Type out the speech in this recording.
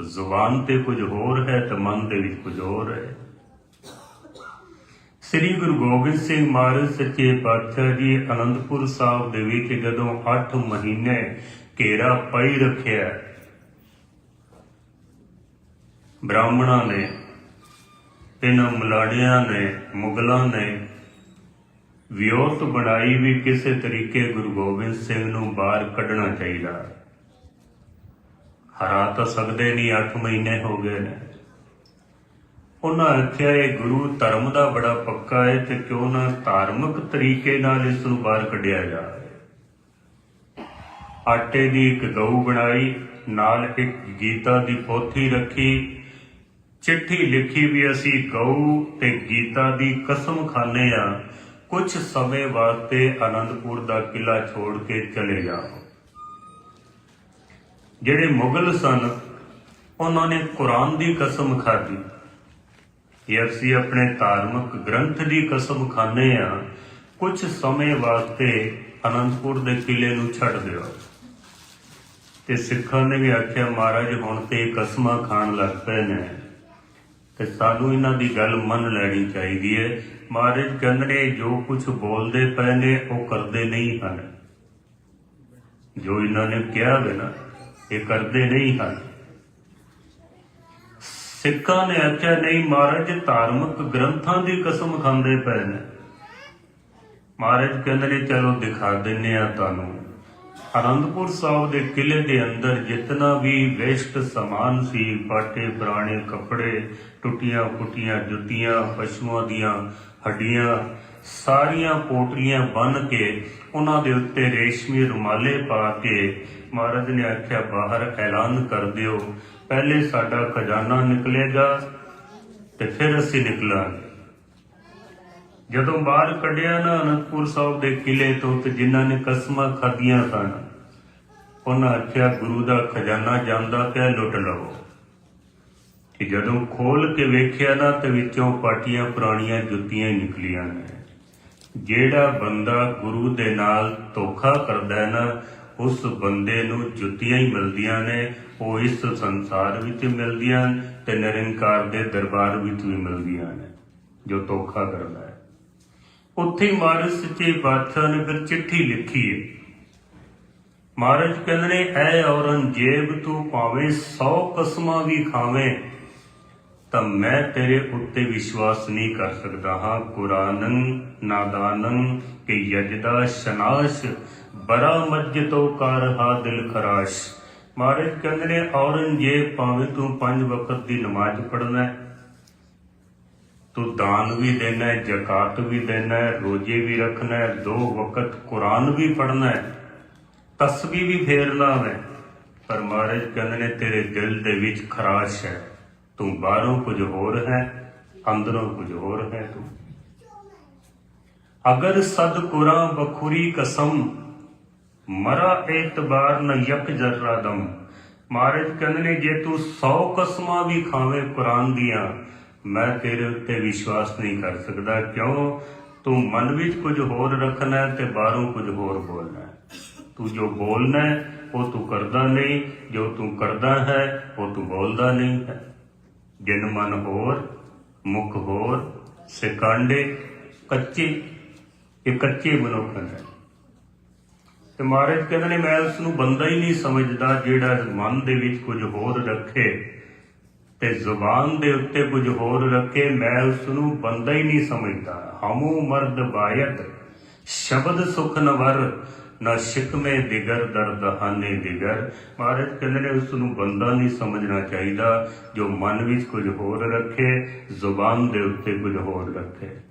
ਤਾਂ ਜ਼ੁਬਾਨ ਤੇ ਕੁਝ ਹੋਰ ਹੈ ਤੇ ਮਨ ਦੇ ਵਿੱਚ ਕੁਝ ਹੋਰ ਹੈ। ਸ੍ਰੀ ਗੁਰੂ ਗੋਬਿੰਦ ਸਿੰਘ ਮਹਾਰਾਜ ਸੱਚੇ ਪਾਤਸ਼ਾਹ ਜੀ ਅਨੰਦਪੁਰ ਸਾਹਿਬ ਦੇ ਵਿੱਚ ਜਦੋਂ 8 ਮਹੀਨੇ ਘੇਰਾ ਪਾਈ ਰੱਖਿਆ, ਬ੍ਰਾਹਮਣਾਂ ਨੇ ਇਹਨਾਂ ਮਲਾੜਿਆਂ ਨੇ, ਮੁਗਲਾਂ ਨੇ ਵਿਉਂਤ ਬਣਾਈ ਵੀ ਕਿਸੇ ਤਰੀਕੇ ਗੁਰੂ ਗੋਬਿੰਦ ਸਿੰਘ ਨੂੰ ਬਾਹਰ ਕੱਢਣਾ ਚਾਹੀਦਾ। ਹਰਾ ਤਾਂ ਸਕਦੇ ਨਹੀਂ 8 ਮਹੀਨੇ ਹੋ ਗਏ ਨੇ। ਉਹਨਾਂ ਆਖਿਆ, ਇਹ ਗੁਰੂ ਧਰਮ ਦਾ ਬੜਾ ਪੱਕਾ ਹੈ ਤੇ ਕਿਉਂ ਨਾ ਧਾਰਮਿਕ ਤਰੀਕੇ ਨਾਲ ਇਸ ਨੂੰ ਬਾਹਰ ਕੱਢਿਆ ਜਾਵੇ। ਆਟੇ ਦੀ ਇੱਕ ਗਊ ਬਣਾਈ, ਨਾਲ ਇੱਕ ਗੀਤਾ ਦੀ ਪੋਥੀ ਰੱਖੀ। ਚਿੱਠੀ ਲਿਖੀ ਵੀ ਅਸੀਂ ਗਊ ਤੇ ਗੀਤਾ ਦੀ ਕਸਮ ਖਾਂਦੇ ਆ ਕੁਝ ਸਮੇਂ ਵਾਸਤੇ ਅਨੰਦਪੁਰ ਦਾ ਕਿਲਾ ਛੋੜ ਕੇ ਚਲੇ ਜਾਓ। ਜਿਹੜੇ ਮੁਗਲ ਸਨ, ਉਹਨਾਂ ਨੇ ਕੁਰਾਨ ਦੀ ਕਸਮ ਖਾਧੀ ਕਿ ਅਸੀਂ ਆਪਣੇ ਧਾਰਮਿਕ ਗ੍ਰੰਥ ਦੀ ਕਸਮ ਖਾਂਦੇ ਆ ਕੁਝ ਸਮੇਂ ਵਾਸਤੇ ਅਨੰਦਪੁਰ ਦੇ ਕਿਲੇ ਨੂੰ ਛੱਡ ਦਿਓ। ਤੇ ਸਿੱਖਾਂ ਨੇ ਵੀ ਆਖਿਆ, ਮਹਾਰਾਜ, ਹੁਣ ਤੇ ਕਸਮਾਂ ਖਾਣ ਲੱਗ ਪਏ ਨੇ। ਤੇ ਸਾਨੂੰ ਇਹਨਾਂ ਦੀ ਗੱਲ ਮੰਨ ਲੈਣੀ ਚਾਹੀਦੀ ਹੈ। ਮਹਾਰਾਜ, ਕਹਿੰਦੇ, ਜੋ ਕੁਝ ਬੋਲਦੇ ਪਏ ਨੇ, ਉਹ ਕਰਦੇ ਨਹੀਂ ਹਨ। ਜੋ ਇਹਨਾਂ ਨੇ ਕਿਹਾ ਵੇ ਨਾ ਇਹ ਕਰਦੇ ਨਹੀਂ ਹਨ। ਸਿੱਖਾਂ ਨੇ ਆਖਿਆ, ਨਹੀਂ ਮਹਾਰਾਜ, ਧਾਰਮਿਕ ਗ੍ਰੰਥਾਂ ਦੀ ਕਸਮ ਖਾਂਦੇ ਪਏ ਨੇ। ਮਹਾਰਾਜ ਕਹਿੰਦੇ ਨੇ, ਚਲੋ ਦਿਖਾ ਦਿੰਨੇ ਆ ਤੁਹਾਨੂੰ। ਅਨੰਦਪੁਰ ਸਾਹਿਬ ਦੇ ਕਿਲੇ ਦੇ ਅੰਦਰ ਜਿੰਨਾ ਵੀ ਵੇਸਟ ਸਮਾਨ ਸੀ ਪਾਟੇ ਪੁਰਾਣੇ ਕੱਪੜੇ ਟੁੱਟੀਆਂ ਫੁੱਟੀਆਂ ਜੁੱਤੀਆਂ, ਪਸ਼ੂਆਂ ਦੀਆਂ ਹੱਡੀਆਂ ਸਾਰੀਆਂ ਪੋਟਲੀਆਂ ਬੰਨ ਕੇ ਉਹਨਾਂ ਦੇ ਉੱਤੇ ਰੇਸ਼ਮੀ ਰੁਮਾਲੇ ਪਾ ਕੇ ਮਹਾਰਾਜ ਨੇ ਆਖਿਆ, ਬਾਹਰ ਐਲਾਨ ਕਰ ਦਿਓ। ਪਹਿਲੇ ਸਾਡਾ ਖਜ਼ਾਨਾ ਨਿਕਲੇਗਾ ਤੇ ਫਿਰ ਅਸੀਂ ਨਿਕਲਾਂਗੇ। ਜਦੋਂ ਬਾਹਰ ਕੱਢਿਆ ਨਾ ਅਨੰਦਪੁਰ ਸਾਹਿਬ ਦੇ ਕਿਲੇ ਤੋਂ ਤੇ ਜਿਨ੍ਹਾਂ ਨੇ ਕਸਮਾਂ ਖਾਧੀਆਂ ਸਨ, ਉਹਨਾਂ ਆਖਿਆ, ਗੁਰੂ ਦਾ ਖਜ਼ਾਨਾ ਜਾਂਦਾ ਪਿਆ, ਲੁੱਟ ਲਵੋ। ਕਿ ਜਦੋਂ ਖੋਲ ਕੇ ਵੇਖਿਆ ਨਾ ਤੇ ਵਿੱਚੋਂ ਪਾਟੀਆਂ ਪੁਰਾਣੀਆਂ ਜੁੱਤੀਆਂ ਨਿਕਲੀਆਂ ਨੇ। ਜਿਹੜਾ ਬੰਦਾ ਗੁਰੂ ਦੇ ਨਾਲ ਧੋਖਾ ਕਰਦਾ ਹੈ ਨਾ, ਉਸ ਬੰਦੇ ਨੂੰ ਜੁੱਤੀਆਂ ਹੀ ਮਿਲਦੀਆਂ ਨੇ, ਉਹ ਇਸ ਸੰਸਾਰ ਵਿੱਚ ਮਿਲਦੀਆਂ ਤੇ ਨਿਰੰਕਾਰ ਦੇ ਦਰਬਾਰ ਵਿੱਚ ਵੀ ਮਿਲਦੀਆਂ ਨੇ, ਜੋ ਧੋਖਾ ਕਰਦਾ ਹੈ। ਉੱਥੇ ਹੀ ਮਹਾਰਾਜ ਸੱਚੇ ਪਾਤਸ਼ਾਹ ਨੇ ਫਿਰ ਚਿੱਠੀ ਲਿਖੀ ਹੈ। ਮਹਾਰਾਜ ਕਹਿੰਦੇ ਨੇ, ਐ ਔਰੰਗਜ਼ੇਬ ਤੂੰ ਭਾਵੇਂ 100 ਕਸਮਾਂ ਵੀ ਖਾਵੇਂ ਤਾਂ ਮੈਂ ਤੇਰੇ ਉੱਤੇ ਵਿਸ਼ਵਾਸ ਨਹੀਂ ਕਰ ਸਕਦਾ। ਹਾਂ ਕੁਰਾਨਨ ਨਾਦਾਨਨ ਕਿ ਯਜਦਾ ਸ਼ਨਾਸ਼, ਬੜਾ ਮਜਤੋ ਕਰ ਦਿਲ ਖਰਾਸ਼। ਮਹਾਰਾਜ ਕਹਿੰਦੇ ਨੇ, ਔਰੰਗਜ਼ੇਬ ਭਾਵੇਂ ਤੂੰ ਪੰਜ ਵਕਤ ਦੀ ਨਮਾਜ਼ ਪੜਨਾ ਹੈ, ਤੂੰ ਦਾਨ ਵੀ ਦੇਣਾ ਹੈ, ਜ਼ਕਾਤ ਵੀ ਦੇਣਾ ਹੈ, ਰੋਜ਼ੇ ਵੀ ਰੱਖਣਾ ਹੈ, ਦੋ ਵਕਤ ਕੁਰਾਨ ਵੀ ਪੜ੍ਹਨਾ ਹੈ, ਤਸਬੀਹ ਵੀ ਫੇਰਨਾ ਹੈ। ਪਰ ਮਹਾਰਾਜ ਕਹਿੰਦੇ ਨੇ, ਤੇਰੇ ਦਿਲ ਦੇ ਵਿੱਚ ਖਰਾਸ਼ ਹੈ। ਤੂੰ ਬਾਹਰੋਂ ਕੁਝ ਹੋਰ ਹੈ, ਅੰਦਰੋਂ ਕੁਝ ਹੋਰ ਹੈ ਤੂੰ। ਅਗਰ ਸਦ ਕੁਰਾਂ ਬਖੁਰੀ ਕਸਮ, ਮਰਾ ਇਤਬਾਰ ਨ ਯਕ ਜਰਰਾ ਦਮ। ਮਹਾਰਾਜ ਕਹਿੰਦੇ ਨੇ ਜੇ ਤੂੰ 100 ਕਸਮਾਂ ਵੀ ਖਾਵੇਂ ਕੁਰਾਨ ਦੀਆਂ, ਮੈਂ ਤੇਰੇ ਉੱਤੇ ਵਿਸ਼ਵਾਸ ਨਹੀਂ ਕਰ ਸਕਦਾ। ਕਿਉਂ? ਤੂੰ ਮਨ ਵਿੱਚ ਕੁਝ ਹੋਰ ਰੱਖਣਾ ਤੇ ਬਾਹਰੋਂ ਕੁਝ ਹੋਰ ਬੋਲਣਾ ਤੂੰ ਜੋ ਬੋਲਣਾ ਉਹ ਤੂੰ ਕਰਦਾ ਨਹੀਂ। ਜੋ ਤੂੰ ਕਰਦਾ ਹੈ, ਉਹ ਤੂੰ ਬੋਲਦਾ ਨਹੀਂ ਹੈ। ਜਿਨ ਮਨ ਹੋਰ, ਮੁਖ ਹੋਰ, ਸਿਕਾਂਡੇ ਕੱਚੇ, ਇਹ ਕੱਚੇ ਮਨੁੱਖ ਨੇ। ਤੇ ਮਹਾਰਾਜ ਕਹਿੰਦੇ ਨੇ, ਮੈਂ ਉਸ ਨੂੰ ਬੰਦਾ ਹੀ ਨਹੀਂ ਸਮਝਦਾ ਜਿਹੜਾ ਮਨ ਦੇ ਵਿੱਚ ਕੁਝ ਹੋਰ ਰੱਖੇ ਤੇ ਜ਼ੁਬਾਨ ਦੇ ਉੱਤੇ ਕੁਝ ਹੋਰ ਰੱਖੇ। ਮੈਂ ਉਸ ਨੂੰ ਬੰਦਾ ਹੀ ਨਹੀਂ ਸਮਝਦਾ। ਹਮੂ ਮਰਦ ਬਾਇਤ ਸ਼ਬਦ ਸੁਖ ਨਵਰ ਨਾ ਸ਼ਿਕਮੇ ਦਿਗਰ ਦਰਦਹਾਨੇ ਦਿਗਰ ਮਹਾਰਾਜ ਕਹਿੰਦੇ ਨੇ ਉਸ ਨੂੰ ਬੰਦਾ ਨਹੀਂ ਸਮਝਣਾ ਚਾਹੀਦਾ, ਜੋ ਮਨ ਵਿੱਚ ਕੁਝ ਹੋਰ ਰੱਖੇ, ਜ਼ੁਬਾਨ ਦੇ ਉੱਤੇ ਕੁਝ ਹੋਰ ਰੱਖੇ।